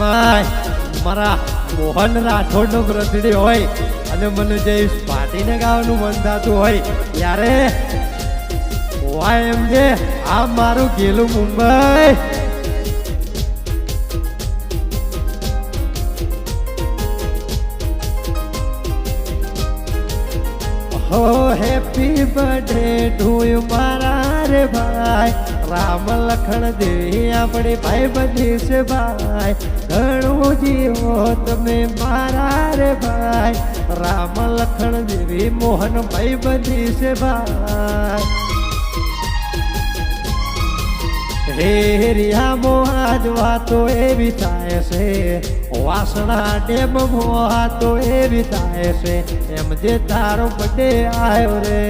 ભાઈ, મારા મોહન રાઠોડ નો ગ્રંથડી હોય અને મને જે પાટીને ગાવાનું મન થતું હોય, ત્યારે વાય એમ જે, આ મારું ગેલું મુંબઈ. હો, હેપી બર્થડે ટુ યુ મારા રે ભાઈ. રામ લખણ દેવી આપણી ભાઈ બધી છે ભાઈ. ઘણું જીવો તમે મારા રે ભાઈ. રામ લખણ દેવી મોહન ભાઈ બધી ભાઈ. હે રિયા મોહાજ વાતો એવી થાય છે. વાસણા ડેમ મોહાતો એવી થાય છે. એમ જે તારો બડે આવ્યો રે.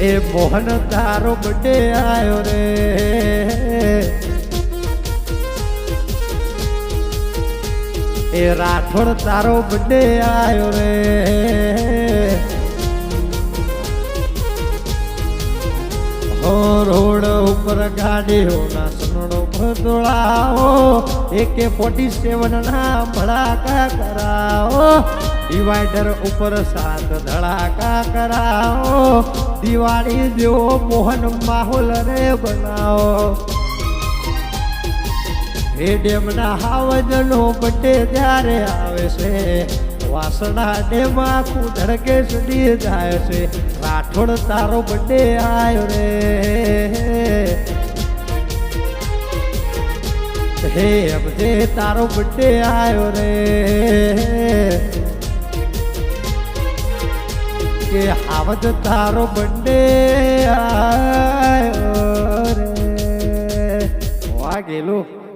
એ મોહન તારો બડે આવ્યો રે. એ રાઠોડ તારો બડે આવ્યો રે. રોડ ઉપર ગાડીઓ ના સનડો ભદોળાઓ એકે ફોર્ટી સેવન ના ભડાકા કરાવો. ડિવાઈડર ઉપર સાત ધડાકા કરાવો. દિવાળી જેવો મોહન માહોલ રે બનાવો. એ ડેમના હાવજનો બટે ત્યારે આવે છે. વાસણા ડેમાં આખું ધડકે જાય છે. રાઠોડ તારો બડે આવ્યો રે. હે અબજે, તારો બડે આવ્યો રે. કે આવજ તારો બડે આવ્યો રે. વાગેલું